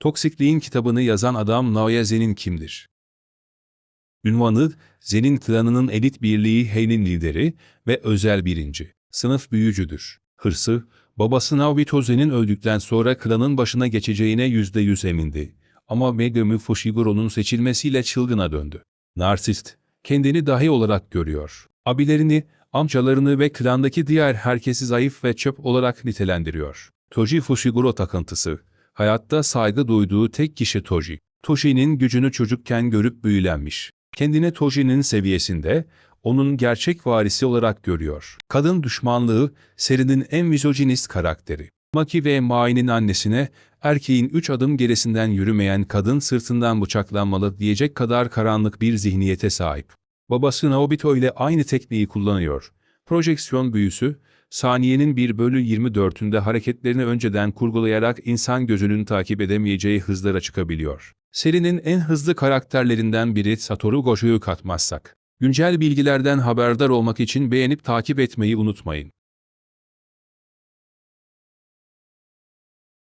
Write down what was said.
Toksikliğin kitabını yazan adam Naoya Zen'in kimdir? Ünvanı, Zen'in klanının elit birliği Hei'nin lideri ve özel birinci. Sınıf büyücüdür. Hırsı, babası Naobito Zen'in öldükten sonra klanın başına geçeceğine yüzde yüz emindi. Ama Megami Fushiguro'nun seçilmesiyle çılgına döndü. Narsist, kendini dahi olarak görüyor. Abilerini, amcalarını ve klandaki diğer herkesi zayıf ve çöp olarak nitelendiriyor. Toji Fushiguro takıntısı, hayatta saygı duyduğu tek kişi Toji. Toji'nin gücünü çocukken görüp büyülenmiş. Kendini Toji'nin seviyesinde, onun gerçek varisi olarak görüyor. Kadın düşmanlığı, serinin en misojinist karakteri. Maki ve Mai'nin annesine, erkeğin üç adım gerisinden yürümeyen kadın sırtından bıçaklanmalı diyecek kadar karanlık bir zihniyete sahip. Babası Naobito ile aynı tekniği kullanıyor. Projeksiyon büyüsü, saniyenin 1 bölü 24'ünde hareketlerini önceden kurgulayarak insan gözünün takip edemeyeceği hızlara çıkabiliyor. Serinin en hızlı karakterlerinden biri Satoru Gojo'yu katmazsak. Güncel bilgilerden haberdar olmak için beğenip takip etmeyi unutmayın.